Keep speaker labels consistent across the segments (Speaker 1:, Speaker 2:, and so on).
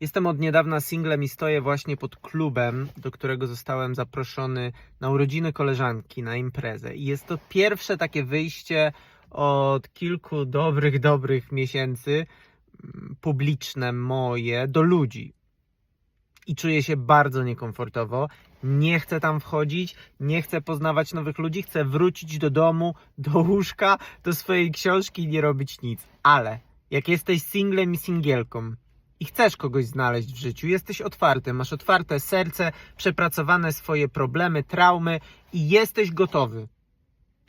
Speaker 1: Jestem od niedawna singlem i stoję właśnie pod klubem, do którego zostałem zaproszony na urodziny koleżanki, na imprezę. I jest to pierwsze takie wyjście od kilku dobrych, dobrych miesięcy mm, publiczne moje do ludzi. I czuję się bardzo niekomfortowo. Nie chcę tam wchodzić, nie chcę poznawać nowych ludzi, chcę wrócić do domu, do łóżka, do swojej książki i nie robić nic. Ale jak jesteś singlem i singielką i chcesz kogoś znaleźć w życiu, jesteś otwarty, masz otwarte serce, przepracowane swoje problemy, traumy i jesteś gotowy,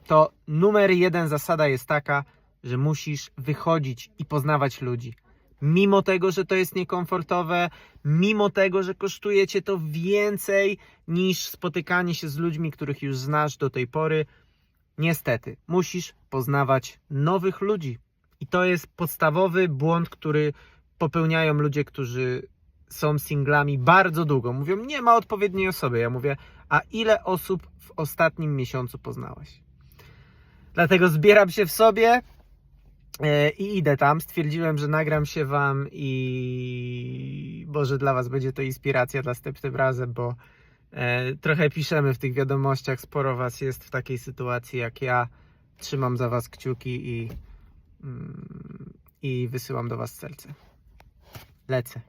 Speaker 1: to numer jeden zasada jest taka, że musisz wychodzić i poznawać ludzi. Mimo tego, że to jest niekomfortowe, mimo tego, że kosztuje cię to więcej niż spotykanie się z ludźmi, których już znasz do tej pory, niestety musisz poznawać nowych ludzi. I to jest podstawowy błąd, który popełniają ludzie, którzy są singlami bardzo długo. Mówią, nie ma odpowiedniej osoby. Ja mówię, a ile osób w ostatnim miesiącu poznałeś? Dlatego zbieram się w sobie e, i idę tam. Stwierdziłem, że nagram się wam i Boże, dla was będzie to inspiracja następnym razem, bo e, trochę piszemy w tych wiadomościach. Sporo was jest w takiej sytuacji jak ja. Trzymam za was kciuki i, mm, i wysyłam do was serce. Lecę.